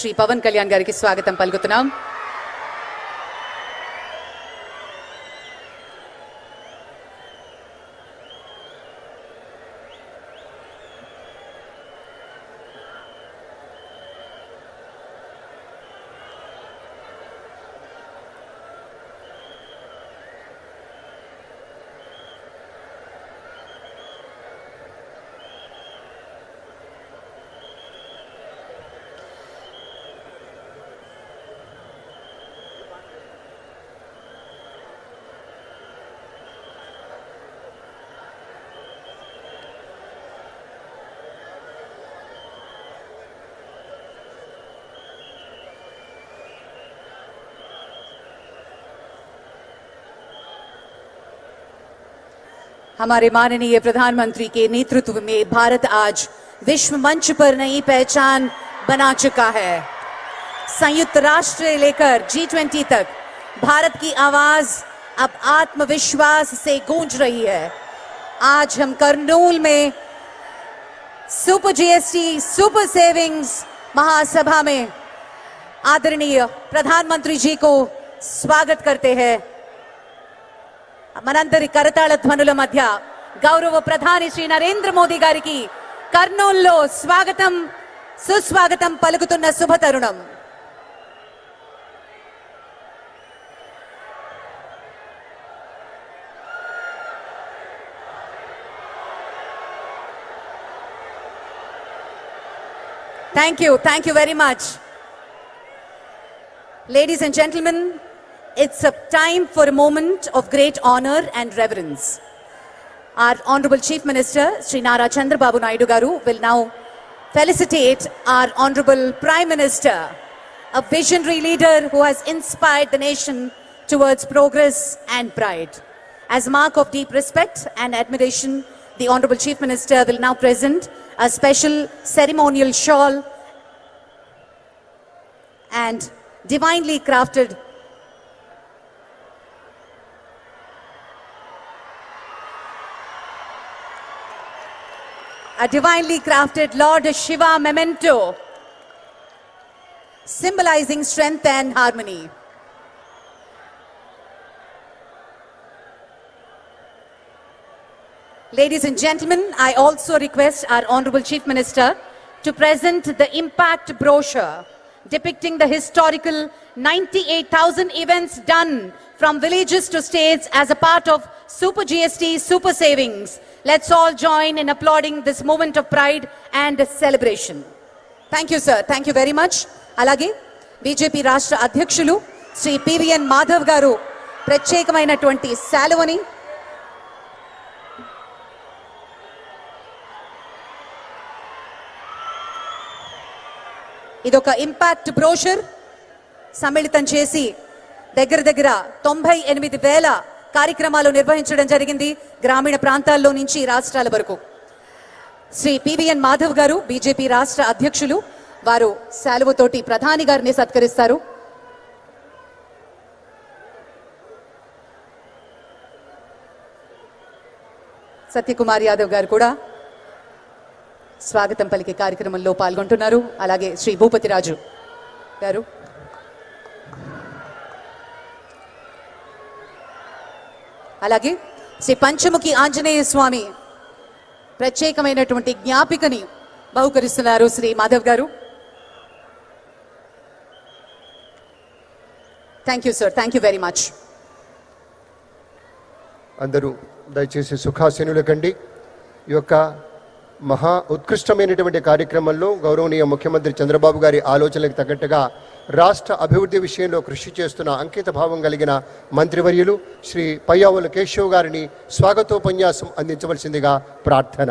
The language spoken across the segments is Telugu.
శ్రీ పవన్ కళ్యాణ్ గారికి స్వాగతం పలుకుతున్నాం. हमारे माननीय प्रधानमंत्री के नेतृत्व में भारत आज विश्व मंच पर नई पहचान बना चुका है। संयुक्त राष्ट्र लेकर जी ट्वेंटी तक भारत की आवाज़ अब आत्मविश्वास से गूंज रही है। आज हम कर्नूल में सुपर जीएसटी सुपर सेविंग्स महासभा में आदरणीय प्रधानमंत्री जी को स्वागत करते हैं। మనందరి కరతాళ ధ్వనుల మధ్య గౌరవ ప్రధాని శ్రీ నరేంద్ర మోదీ గారికి కర్నూల్లో స్వాగతం సుస్వాగతం పలుకుతున్న శుభ తరుణం thank you thank you very much ladies and gentlemen it's a time for a moment of great honor and reverence. Our Honorable Chief Minister, Sri Nara Chandrababu Naidu Garu, will now felicitate our Honorable Prime Minister, a visionary leader who has inspired the nation towards progress and pride. As a mark of deep respect and admiration, the Honorable Chief Minister will now present a special ceremonial shawl and divinely crafted a divinely crafted Lord Shiva memento symbolizing strength and harmony. Ladies and gentlemen, I also request our Honorable Chief Minister to present the impact brochure depicting the historical 98,000 events done from villages to states as a part of Super GST Super Savings. Let's all join in applauding this moment of pride and celebration thank you sir thank you very much అలాగే బీజేపీ రాష్ట్ర అధ్యక్షులు శ్రీ పివిఎన్ మాధవ్ గారు ప్రత్యేకమైనటువంటి శాలువని ఇదొక ఇంపాక్ట్ బ్రోషర్ సమ్మిళితం చేసి దగ్గర దగ్గర తొంభై ఎనిమిది వేల కార్యక్రమాలు నిర్వహించడం జరిగింది గ్రామీణ ప్రాంతాల్లో నుంచి రాష్ట్రాల వరకు. శ్రీ పివిఎన్ మాధవ్ గారు బీజేపీ రాష్ట్ర అధ్యక్షులు వారు శాలువతోటి ప్రధాని గారిని సత్కరిస్తారు. సత్యకుమార్ యాదవ్ గారు కూడా స్వాగతం పలికే కార్యక్రమంలో పాల్గొంటున్నారు. అలాగే శ్రీ భూపతిరాజు గారు. అలాగే శ్రీ పంచముఖి ఆంజనేయ స్వామి ప్రత్యేకమైనటువంటి జ్ఞాపికని బహుకరిస్తున్నారు Shri Madhav garu. Thank you sir thank you very much అందరూ దయచేసి సుఖాసీనులకండి. ఈ యొక్క మహా ఉత్కృష్టమైనటువంటి కార్యక్రమంలో గౌరవనీయ ముఖ్యమంత్రి చంద్రబాబు గారి ఆలోచనలకు తగ్గట్టుగా రాష్ట్ర అభివృద్ధి విషయంలో కృషి చేస్తున్న అంకిత భావం కలిగిన మంత్రివర్యులు శ్రీ పయ్యావుల కేశవ్ గారిని స్వాగతోపన్యాసం అందించవలసిందిగా ప్రార్థన.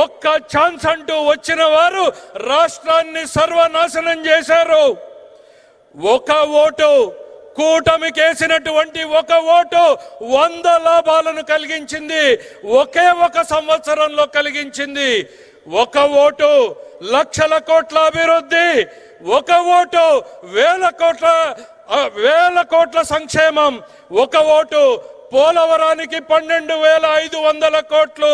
ఒక్క ఛాన్స్ అంటూ వచ్చిన వారు రాష్ట్రాన్ని సర్వనాశనం చేశారు. ఒక ఓటు కూటమికేసినటువంటి ఒక ఓటు వంద లాభాలను కలిగించింది. ఒకే ఒక సంవత్సరంలో కలిగించింది. ఒక ఓటు లక్షల కోట్ల అభివృద్ధి ఒక ఓటు వేల కోట్ల వేల కోట్ల సంక్షేమం ఒక ఓటు పోలవరానికి పన్నెండు వేల ఐదు వందల కోట్లు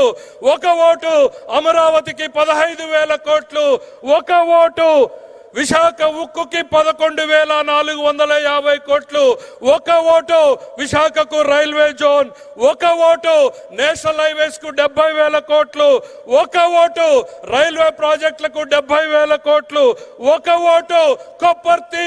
ఒక ఓటు అమరావతికి పదహైదు వేల కోట్లు ఒక ఓటు విశాఖ ఉక్కుకి పదకొండు వేల నాలుగు వందల యాభై కోట్లు ఒక ఓటు విశాఖకు రైల్వే జోన్ ఒక ఓటు నేషనల్ హైవేస్కు డెబ్బై వేల కోట్లు ఒక ఓటు రైల్వే ప్రాజెక్టులకు డెబ్బై వేల కోట్లు ఒక ఓటు కొప్పర్తి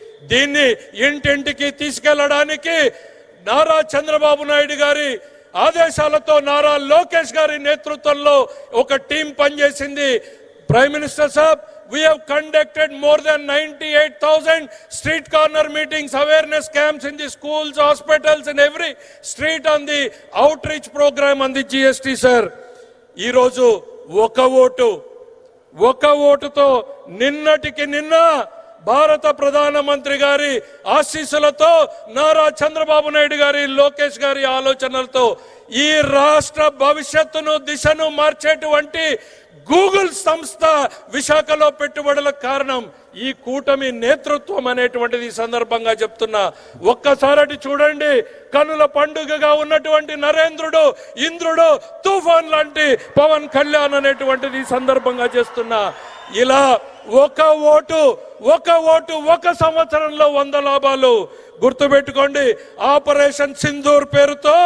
దీన్ని ఇంటింటికి తీసుకెళ్ళడానికి నారా చంద్రబాబు నాయుడు గారి ఆదేశాలతో నారా లోకేష్ గారి నేతృత్వంలో ఒక టీం పనిచేసింది prime minister saab we have conducted more than 98,000 street corner meetings, awareness camps in the schools, hospitals, and every street on the outreach program on the GST, sir. ఈరోజు ఒక ఓటు ఒక ఓటుతో నిన్నటికి నిన్న భారత ప్రధానమంత్రి గారి ఆశీస్సులతో నారా చంద్రబాబు నాయుడు గారి లోకేష్ గారి ఆలోచనలతో ఈ రాష్ట్ర భవిష్యత్తును దిశను మార్చేటువంటి గూగుల్ సంస్థ విశాఖలో పెట్టుబడులకు కారణం ఈ కూటమి నేతృత్వం అనేటువంటిది సందర్భంగా చెప్తున్నా. ఒక్కసారి చూడండి కనుల పండుగగా ఉన్నటువంటి నరేంద్రుడు ఇంద్రుడు తుఫాన్ లాంటి పవన్ కళ్యాణ్ అనేటువంటిది ఈ సందర్భంగా చేస్తున్నా. ఇలా ఒక ఓటు ఒక ఓటు ఒక సంవత్సరంలో వంద లాభాలు. గుర్తుపెట్టుకోండి ఆపరేషన్ సింధూర్ పేరుతో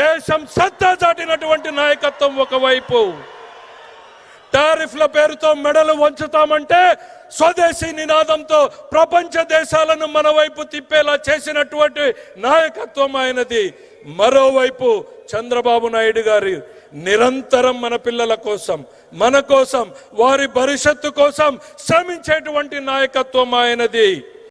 దేశం సత్తా చాటినటువంటి నాయకత్వం ఒకవైపు. టారిఫ్ల పేరుతో మెడలు వంచుతామంటే స్వదేశీ నినాదంతో ప్రపంచ దేశాలను మన వైపు తిప్పేలా చేసినటువంటి నాయకత్వం ఆయనది. మరోవైపు చంద్రబాబు నాయుడు గారి నిరంతరం మన పిల్లల కోసం మన కోసం వారి భవిష్యత్తు కోసం శ్రమించేటువంటి నాయకత్వం ఆయనది.